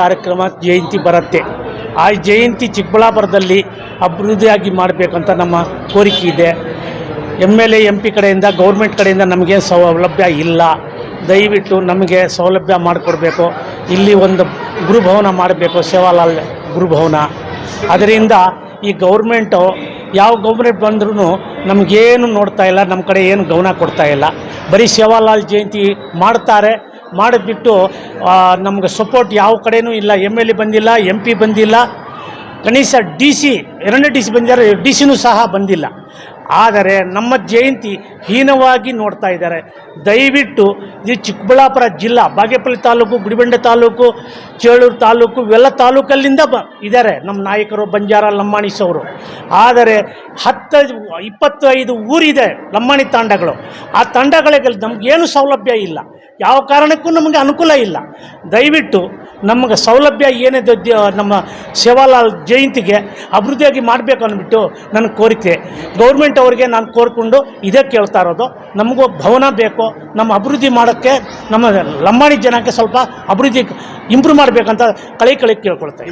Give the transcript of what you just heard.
ಕಾರ್ಯಕ್ರಮ ಜಯಂತಿ ಬರುತ್ತೆ. ಆ ಜಯಂತಿ ಚಿಕ್ಕಬಳ್ಳಾಪುರದಲ್ಲಿ ಅಭಿವೃದ್ಧಿಯಾಗಿ ಮಾಡಬೇಕಂತ ನಮ್ಮ ಕೋರಿಕೆ ಇದೆ. M L A, M P ಕಡೆಯಿಂದ, ಗೌರ್ಮೆಂಟ್ ಕಡೆಯಿಂದ ನಮಗೆ ಸೌಲಭ್ಯ ಇಲ್ಲ. ದಯವಿಟ್ಟು ನಮಗೆ ಸೌಲಭ್ಯ ಮಾಡಿಕೊಡ್ಬೇಕು. ಇಲ್ಲಿ ಒಂದು ಗುರುಭವನ ಮಾಡಬೇಕು, ಸೇವಾಲಾಲ್ ಗುರುಭವನ. ಅದರಿಂದ ಈ ಗೌರ್ಮೆಂಟು, ಯಾವ ಗೌರ್ಮೆಂಟ್ ಬಂದ್ರೂ ನಮಗೇನು ನೋಡ್ತಾ ಇಲ್ಲ ನಮ್ಮ ಕಡೆ ಏನು ಗಮನ ಕೊಡ್ತಾ ಇಲ್ಲ. ಬರೀ ಸೇವಾಲಾಲ್ ಜಯಂತಿ ಮಾಡ್ತಾರೆ ಮಾಡಿಬಿಟ್ಟು ನಮ್ಗೆ ಸಪೋರ್ಟ್ ಯಾವ ಕಡೆಯೂ ಇಲ್ಲ. ಎಂ ಎಲ್ ಎ ಬಂದಿಲ್ಲ ಎಂ ಪಿ ಬಂದಿಲ್ಲ. ಕನಿಷ್ಠ ಡಿ ಸಿ ಎರಡನೇ ಡಿ ಸಿ ಬಂದಿದ್ದಾರೆ ಡಿ ಸಿನೂ ಸಹ ಬಂದಿಲ್ಲ. ಆದರೆ ನಮ್ಮ ಜಯಂತಿ ಹೀನವಾಗಿ ನೋಡ್ತಾ ಇದ್ದಾರೆ. ದಯವಿಟ್ಟು ಈ ಚಿಕ್ಕಬಳ್ಳಾಪುರ ಜಿಲ್ಲಾ, ಬಾಗೇಪಲ್ಲಿ ತಾಲೂಕು, ಗುಡಿಬಂಡೆ ತಾಲೂಕು, ಚೇಳೂರು ತಾಲೂಕು, ಇವೆಲ್ಲ ತಾಲೂಕಲ್ಲಿಂದ ಬ ಇದ್ದಾರೆ ನಮ್ಮ ನಾಯಕರು ಬಂಜಾರ ಲಂಬಾಣಿಸ್ ಅವರು ಆದರೆ ಹತ್ತು ಇಪ್ಪತ್ತೈದು ಊರಿದೆ ಲಂಬಾಣಿ ತಾಂಡಗಳು. ಆ ತಂಡಗಳಿಗೆ ನಮಗೇನು ಸೌಲಭ್ಯ ಇಲ್ಲ. ಯಾವ ಕಾರಣಕ್ಕೂ ನಮಗೆ ಅನುಕೂಲ ಇಲ್ಲ. ದಯವಿಟ್ಟು ನಮಗೆ ಸೌಲಭ್ಯ ಏನಿದೆ ನಮ್ಮ ಸೇವಾಲಾಲ್ ಜಯಂತಿಗೆ ಅಭಿವೃದ್ಧಿಯಾಗಿ ಮಾಡಬೇಕು ಅಂದ್ಬಿಟ್ಟು ನನ್ನ ಕೋರಿಕೆ. ಗೌರ್ಮೆಂಟ್ ಅವರಿಗೆ ನಾನು ಕೋರ್ಕೊಂಡು ಇದೇ ಕೇಳ್ತಾ ಇರೋದು. ನಮಗೂ ಭವನ ಬೇಕು. ನಮ್ಮ ಅಭಿವೃದ್ಧಿ ಮಾಡೋಕ್ಕೆ ನಮ್ಮ ಲಂಬಾಣಿ ಜನಕ್ಕೆ ಸ್ವಲ್ಪ ಅಭಿವೃದ್ಧಿ ಇಂಪ್ರೂವ್ ಮಾಡಬೇಕಂತ ಕಳೆ ಕಳೆ ಕೇಳ್ಕೊಳ್ತಾ.